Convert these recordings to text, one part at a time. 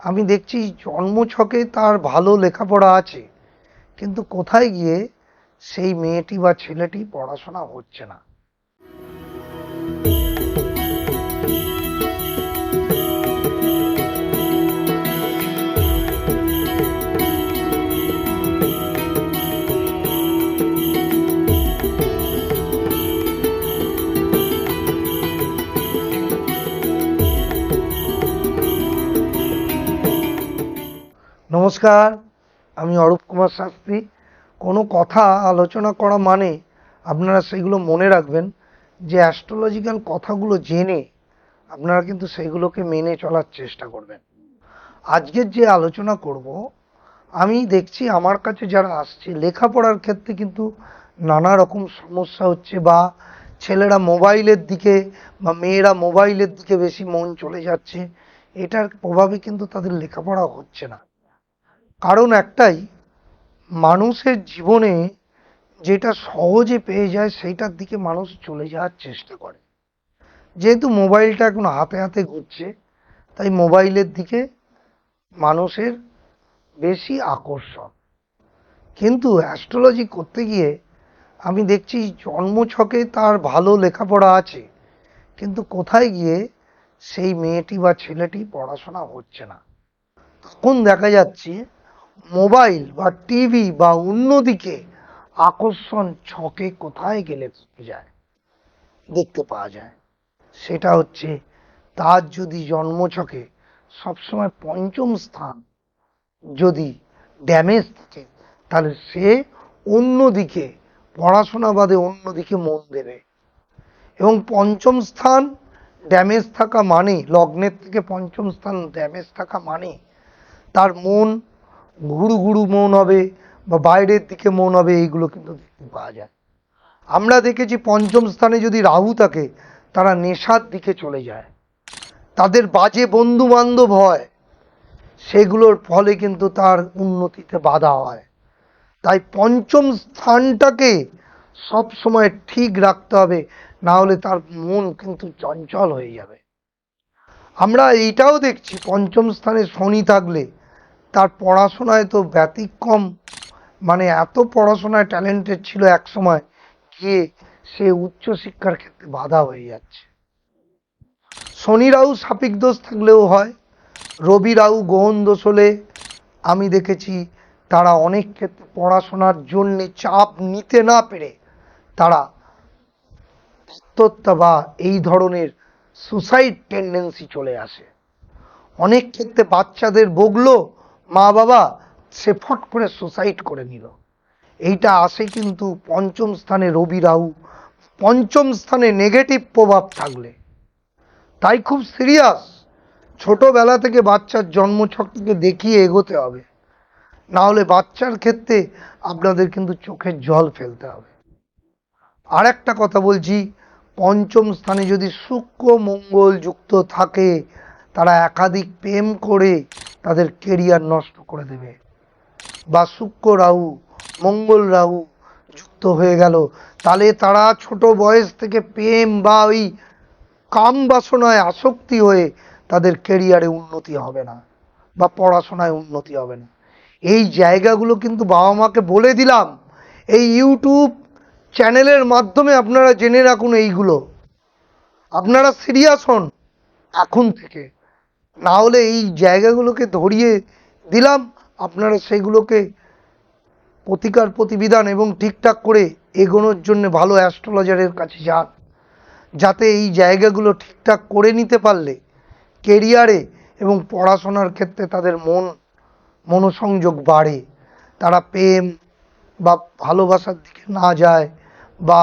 আমি দেখছি জন্মছকে তার ভালো লেখাপড়া আছে, কিন্তু কোথায় গিয়ে সেই মেয়েটি বা ছেলেটি পড়াশোনা হচ্ছে না। নমস্কার, আমি অরূপ কুমার শাস্ত্রী। কোনো কথা আলোচনা করা মানে আপনারা সেগুলো মনে রাখবেন, যে অ্যাস্ট্রোলজিক্যাল কথাগুলো জেনে আপনারা কিন্তু সেগুলোকে মেনে চলার চেষ্টা করবেন। আজকের যে আলোচনা করব, আমি দেখছি আমার কাছে যারা আসছে, লেখাপড়ার ক্ষেত্রে কিন্তু নানা রকম সমস্যা হচ্ছে বা ছেলেরা মোবাইলের দিকে বা মেয়েরা মোবাইলের দিকে বেশি মন চলে যাচ্ছে, এটার প্রভাবে কিন্তু তাদের লেখাপড়া হচ্ছে না। কারণ একটাই, মানুষের জীবনে যেটা সহজে পেয়ে যায় সেইটার দিকে মানুষ চলে যাওয়ার চেষ্টা করে। যেহেতু মোবাইলটা এখন হাতে হাতে ঘুরছে, তাই মোবাইলের দিকে মানুষের বেশি আকর্ষণ। কিন্তু অ্যাস্ট্রোলজি করতে গিয়ে আমি দেখছি জন্মছকে তার ভালো লেখাপড়া আছে, কিন্তু কোথায় গিয়ে সেই মেয়েটি বা ছেলেটি পড়াশোনা হচ্ছে না। তখন দেখা যাচ্ছে মোবাইল বা টিভি বা অন্যদিকে আকর্ষণ ছকে কোথায় গেলে যায়? দেখতে পাওয়া যায়। সেটা হচ্ছে, তার যদি জন্মছকে সবসময় পঞ্চম স্থান যদি ড্যামেজ থাকে, তাহলে সে অন্যদিকে, পড়াশোনা বাদে অন্যদিকে মন দেবে। এবং পঞ্চম স্থান ড্যামেজ থাকা মানে লগ্নের থেকে পঞ্চম স্থান ড্যামেজ থাকা মানে তার মন ঘুরু ঘুরু মন হবে বা বাইরের দিকে মন হবে, এইগুলো কিন্তু দেখতে পাওয়া যায়। আমরা দেখেছি পঞ্চম স্থানে যদি রাহু থাকে, তারা নেশার দিকে চলে যায়। তাদের বাজে বন্ধু বান্ধব হয়, সেগুলোর ফলে কিন্তু তার উন্নতিতে বাধা হয়। তাই পঞ্চম স্থানটাকে সব সময় ঠিক রাখতে হবে, না হলে তার মন কিন্তু চঞ্চল হয়ে যাবে। আমরা এইটাও দেখছি, পঞ্চম স্থানে শনি থাকলে তার পড়াশোনায় তো ব্যতিক্রম। মানে এত পড়াশোনায় ট্যালেন্টেড ছিল এক সময় গিয়ে সে উচ্চশিক্ষার ক্ষেত্রে বাধা হয়ে যাচ্ছে। শনি রাহু সাপিক দোষ থাকলেও হয়। রবি রাহু গ্রহণ দোষ হলে আমি দেখেছি তারা অনেক ক্ষেত্রে পড়াশোনার জন্যে চাপ নিতে না পেরে তারা আত্মহত্যা বা এই ধরনের সুসাইড টেন্ডেন্সি চলে আসে। অনেক ক্ষেত্রে বাচ্চাদের বগলো মা বাবা সে ফট করে সুসাইড করে নিল। এইটা আসে কিন্তু পঞ্চম স্থানে রবি রাহু। পঞ্চম স্থানে নেগেটিভ প্রভাব থাকলে। তাই খুব সিরিয়াস ছোটবেলা থেকে বাচ্চার জন্মছককে দেখিয়ে এগোতে হবে। না হলে বাচ্চার ক্ষেত্রে আপনাদের কিন্তু চোখের জল ফেলতে হবে। আর একটা কথা বলছি, পঞ্চম স্থানে যদি শুক্র মঙ্গল যুক্ত থাকে, তারা একাধিক প্রেম করে তাদের কেরিয়ার নষ্ট করে দেবে। বা শুক্র রাহু, মঙ্গল রাহু যুক্ত হয়ে গেল। তাহলে তারা ছোট বয়স থেকে প্রেম বা ওই কাম বাসনায় আসক্তি হয়ে তাদের কেরিয়ারে উন্নতি হবে না বা পড়াশোনায় উন্নতি হবে না। এই জায়গাগুলো কিন্তু বাবা মাকে বলে দিলাম। এই ইউটিউব চ্যানেলের মাধ্যমে আপনারা জেনে রাখুন এইগুলো। আপনারা সিরিয়াস হন এখন থেকে। না হলে এই জায়গাগুলোকে ধরিয়ে দিলাম। আপনারা সেগুলোকে প্রতিকার প্রতিবিধান এবং ঠিকঠাক করে এগোনোর জন্য ভালো অ্যাস্ট্রোলজারের কাছে যান। যাতে এই জায়গাগুলো ঠিকঠাক করে নিতে পারলে কেরিয়ারে এবং পড়াশোনার ক্ষেত্রে তাদের মন, মনোসংযোগ বাড়ে। তারা প্রেম বা ভালোবাসার দিকে না যায় বা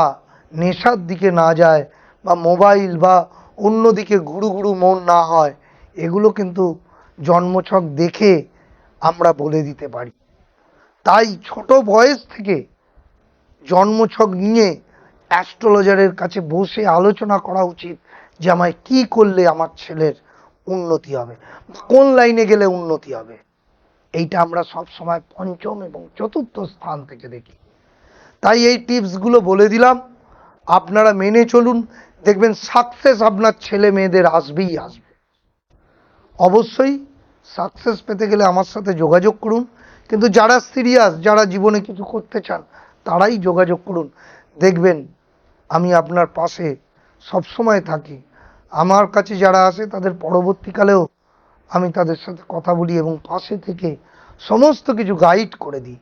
নেশার দিকে না যায় বা মোবাইল বা অন্য দিকে ঘুরু ঘুরু মন না হয়। এগুলো কিন্তু জন্মছক দেখে আমরা বলে দিতে পারি। তাই ছোট বয়স থেকে জন্মছক নিয়ে অ্যাস্ট্রোলজারের কাছে বসে আলোচনা করা উচিত যে আমায় কী করলে আমার ছেলের উন্নতি হবে কোন লাইনে গেলে উন্নতি হবে। এইটা আমরা সব সময় পঞ্চম এবং চতুর্থ স্থান থেকে দেখি। তাই এই টিপসগুলো বলে দিলাম। আপনারা মেনে চলুন। দেখবেন সাকসেস আপনার ছেলে মেয়েদের আসবেই আসবে। অবশ্যই সাকসেস পেতে গেলে আমার সাথে যোগাযোগ করুন। কিন্তু যারা সিরিয়াস যারা জীবনে কিছু করতে চান, তারাই যোগাযোগ করুন। দেখবেন আমি আপনার পাশে সবসময় থাকি। আমার কাছে যারা আসে, তাদের পরবর্তীকালেও আমি তাদের সাথে কথা বলি এবং পাশে থেকে সমস্ত কিছু গাইড করে দিই।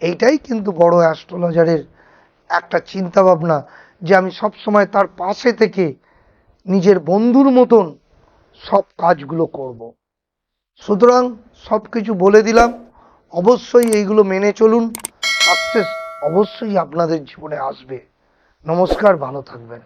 এইটাই কিন্তু বড় অ্যাস্ট্রোলজারের একটা চিন্তা ভাবনা যে আমি সবসময় তার পাশে থেকে নিজের বন্ধুর মতন সব কাজগুলো করব। সুতরাং সব কিছু বলে দিলাম। অবশ্যই এইগুলো মেনে চলুন। সাকসেস অবশ্যই আপনাদের জীবনে আসবে। নমস্কার, ভালো থাকবেন।